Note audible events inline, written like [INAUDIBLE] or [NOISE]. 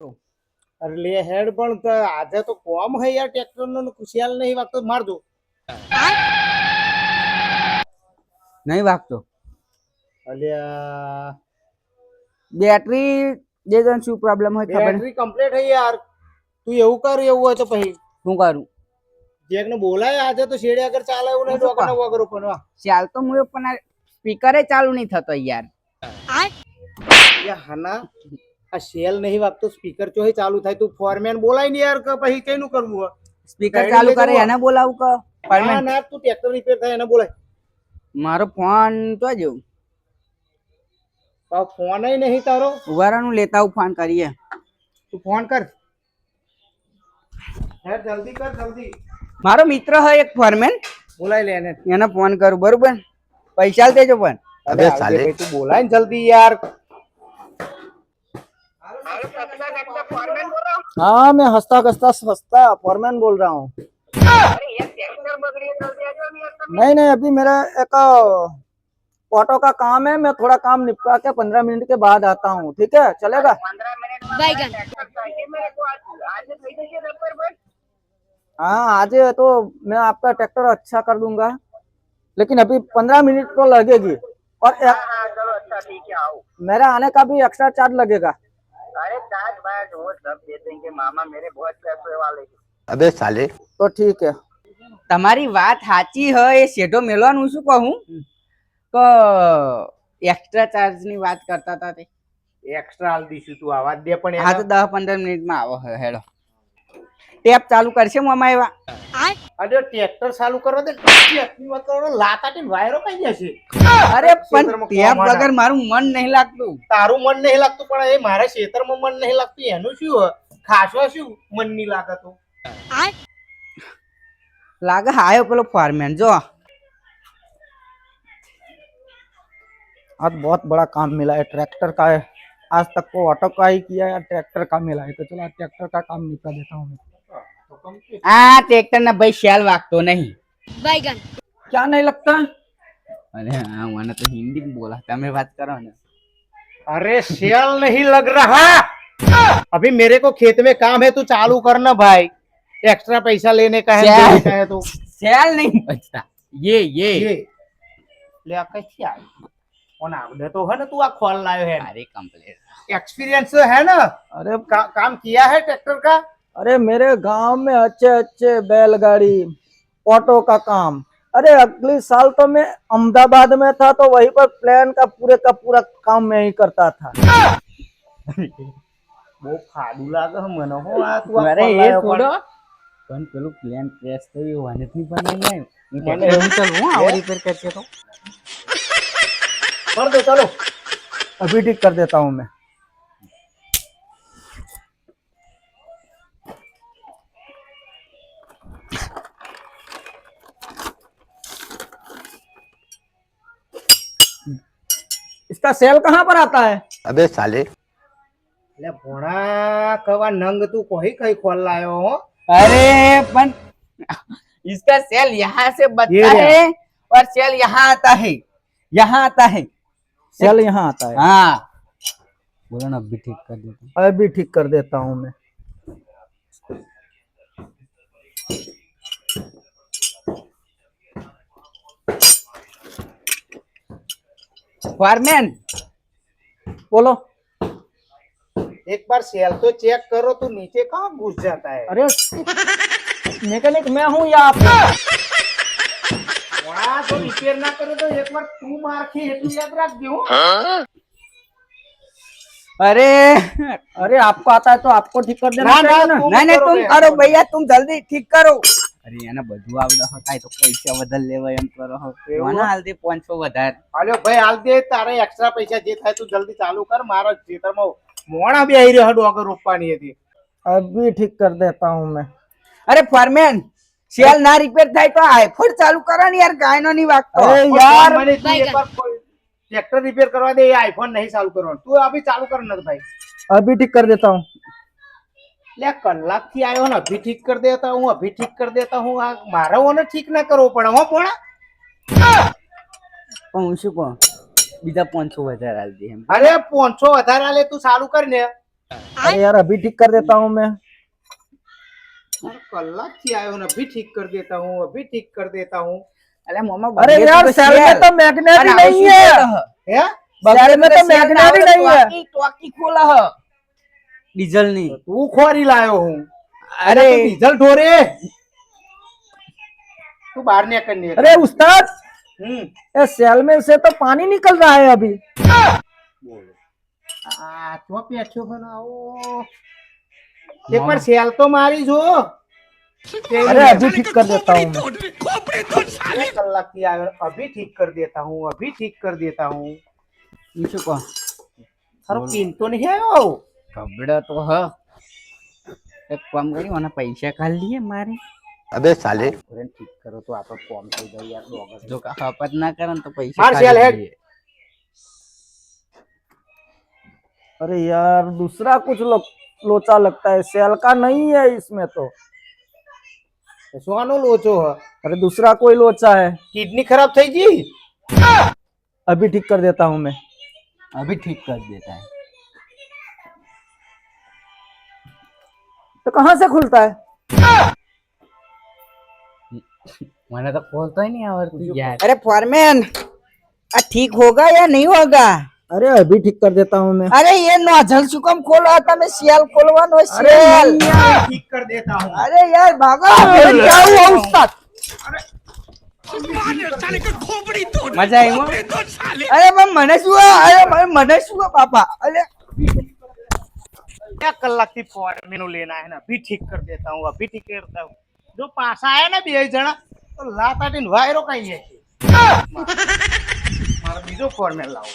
અરે લે હેડ પણ તો આજે તો કોમ હે યાર ટ્રેક્ટર નો ખુશિયાલ નહીં વાગતો મારજો નહીં વાગતો. અલ્યા બેટરી જે તને શું પ્રોબ્લેમ હોય ખબર બેટરી કમ્પ્લીટ હે યાર. તું એવું કર એવું હોય તો પછી. શું કરું? જેક ને બોલાય આજે તો શેડે આગળ ચાલે એવું નહીં ડોકર વગર વાહ ચાલ તો હું પણ આ સ્પીકરે ચાલુ નહીં થતો યાર. યા હાના. આ સેલ નહીં વાગતો સ્પીકર ચોહી ચાલુ થાય તું ફોરમેન બોલાય ને યાર કે પછી કેનું કરવું હોય સ્પીકર ચાલુ કરે એને બોલાવું કે ફોરમેન ના તું ટ્રેક્ટર રિપેર થાય એને બોલાય. મારો ફોન તો જેવું. ફોન નહીં તારો. ઉભારાનું લેતા હું ફોન કરીએ. તું ફોન કર. યાર જલ્દી કર જલ્દી. મારો મિત્ર હે એક ફોરમેન બોલાય લે એને. એને ફોન કરું બરોબર? પૈસા દેજો પણ અબે સાલે તું બોલાય ને જલ્દી યાર. हाँ मैं हंसता हंसता हंसता फॉरमैन बोल रहा हूँ। नहीं नहीं अभी मेरा एक ऑटो का काम है मैं थोड़ा काम निपटा के पंद्रह मिनट के बाद आता हूँ ठीक है? चलेगा? हाँ आज तो मैं आपका ट्रैक्टर अच्छा कर दूँगा लेकिन अभी पंद्रह मिनट तो लगेगी। और एक, मेरा आने का भी एक्स्ट्रा चार्ज लगेगा। अबे साले तो ठीक है તમારી વાત સાચી હોય એ શેઢો મેલવાનું શું કહું કે એક્સ્ટ્રા ચાર્જ ની વાત કરતા હતા તે એક્સ્ટ્રા હાલ દઈશું તું આવાજ દે પણ હા તો દસ પંદર મિનિટમાં આવો હે- હેડો ટેપ ચાલુ કરશે મામા એવા અરે ટ્રેક્ટર ચાલુ કરવા દે ટ્રેક્ટરની વાત કરો લાતા ટીન વાયરો કઈ જશે અરે પણ ક્ષેત્રમાં ટેપ કોમ વગર મારું મન નહીં લાગતું તારું મન નહીં લાગતું પણ એ મારા ખેતરમાં મન નહીં લાગતું એનું શું હોય? ખાસવા શું મન નહીં લાગતું લાગે હાયો પેલો ફોરમેન જો आज बहुत बड़ा काम मिला है ट्रैक्टर का है आज तक को ऑटो का ही किया है ट्रैक्टर का मिला है तो चलो आज ट्रैक्टर का काम निपटा देता हूँ मैं આ ટ્રેક્ટર ના ભાઈ શેલ વાગતો નહીં बैगन क्या नहीं लगता અરે હા મને તો હિન્દી માં બોલા તમે વાત કરો ને अरे सेल नहीं लग रहा अभी मेरे को खेत में काम है तू चालू करना भाई। एक्स्ट्रा पैसा लेने का है, तो। सेल नहीं। बचता ये ये, ये। ले आई तो है ना तू खोल लाए है। अरे कंप्लीट एक्सपीरियंस तो है ना? अरे का, काम किया है ट्रैक्टर का? अरे मेरे गाँव में अच्छे अच्छे बैलगाड़ी ऑटो का काम। अरे अगले साल तो मैं अहमदाबाद में था तो वहीं पर प्लान का पूरे का पूरा काम मैं ही करता था। [LAUGHS] બહુ ફાડું લાગે છે મને હો આ તું આ અરે એ ખોલાયો થોડો પણ. પણ પેલું પ્લેન ક્રેશ થયું વાને થી પણ નહીં આવ્યું મને એવું ચાલ હું આવો રિપેર કરશે તો कर दो चलो अभी ठीक कर देता हूँ मैं इसका सेल कहाँ पर आता है अबे साले એટલે ભોણા કવા નંગ તું કોઈ કઈ ખોલ લાયો હો अरे पण इसका सेल यहाँ से ये बचता रहा। है और सेल यहाँ आता है यहाँ आता है सेल यहाँ आता है हाँ बोलो ना अभी ठीक कर देता अभी ठीक कर देता हूँ मैं फॉरमैन बोलो एक बार सेल तो चेक करो तो नीचे कहाँ घुस जाता है अरे मैकेनिक मैं हूँ या आप वहाँ तो रिपेयर ना करे तो एक बार तू मार के हेतु याद रख दो अरे अरे आपको आता है तो आपको ठीक कर देना ना, ना, चाहिए ना तुम नहीं नहीं तुम करोगे। करो भैया तुम जल्दी ठीक करो અરે એને બધું આવડે હતા તો પૈસા વધારે લેવા એમ કરો હો. એવું? મને હાલ દે 500 વધારે અલ્યો ભાઈ હાલ દે તારે એક્સ્ટ્રા પૈસા જે થાય તું જલ્દી ચાલુ કર મારો ખેતરમાં મોણા બી આવી રહ્યો ડોગર રોપવાની હતી અભી ઠીક કર દેતા હું મેં અરે ફોરમેન સેલ ના રિપેર થાય તો આઈફોન ચાલુ કરો ને યાર ગાયનો નહીં વાગતો અરે યાર મને તું ભાઈ એક વાર ट्रैक्टर रिपेयर करवा दे ये आईफोन नहीं चालू करवाना तू अभी चालू कर ना भाई अभी ठीक कर देता हूँ ले कलाक થી આવ્યો ને અભી ઠીક कर देता हूँ अभी ठीक कर देता हूँ આ મારે ઓને ઠીક ના કરવો પડે હો પોણા પણ હું શું કહું બીજા પાંચસો વધારે હાલ દે અરે પાંચસો વધારે હાલે તું સારું કર ને. અરે યાર અભી ઠીક કર દેતા હું મેં. કલાકથી આવ્યો ને અભી ઠીક કર દેતા હું અભી ઠીક કર દેતા હું. અરે મોમા અરે યાર સેલ મે તો મેગ્નેટ નહીં હે. હે? મે તો મેગ્નેટ નહીં હે. ટોકી ખોલા હ. ડીઝલની તું ખોરી લાયો હું. અરે ડીઝલ ઢોરે. તું બહાર ને. કર અરે ઉસ્તાદ. सेल में से तो पानी निकल रहा है अभी આ તો પેઠ્યો છે ને આવો એક વાર સેલ તો મારી જો अरे अभी ठीक कर देता हूँ मैं એક કલાક થી આવ્યો અભી ઠીક कर देता हूँ अभी ठीक कर देता हूँ હું શું કહું તારો પિન તો નહીં આવ્યો ગબડો તો હ એક કામ કરી મને પૈસા ખાલી લઈએ મારે अबे साले ફોરેન ઠીક કરો તો આપણે કોમ થઈ જાય યાર ડોગર જો કા હપત ના કરે ને તો પૈસા માર ખાલી શેલ હેડ. લઈએ. अरे यार दूसरा कुछ लो, लोचा लगता है सेल का नहीं है इसमें तो સોનો લોચો હ अरे दूसरा कोई लोचा है કિડની ખરાબ થઈ ગઈ अभी ठीक कर देता हूँ मैं अभी ठीक कर देता है तो कहाँ से खुलता है मैंने तो खोलता ही नहीं आवड़ती यार अरे फॉरमैन आ ठीक होगा या नहीं होगा अरे अभी ठीक कर देता हूँ मैं अरे ये नोजल सुकम खोलो તમે સેલ ખોલવાનો अरे સેલ नहीं यार, ઠીક कर देता हूँ अरे यार भागो अरे क्या हुआ उस्ताद મજા આવી હો? અરે પણ મને શું આ? અરે મને- મને શું આ બાપા અરે एक कलाक की फॉर मेनू लेना है ना अभी ठीक कर देता हूँ अभी ठीक करता हूँ જો પાછા આયા ને બે જણા તો લાતાટીન વાયરો કઈ છે મારે બીજો કોર્નર લાવો.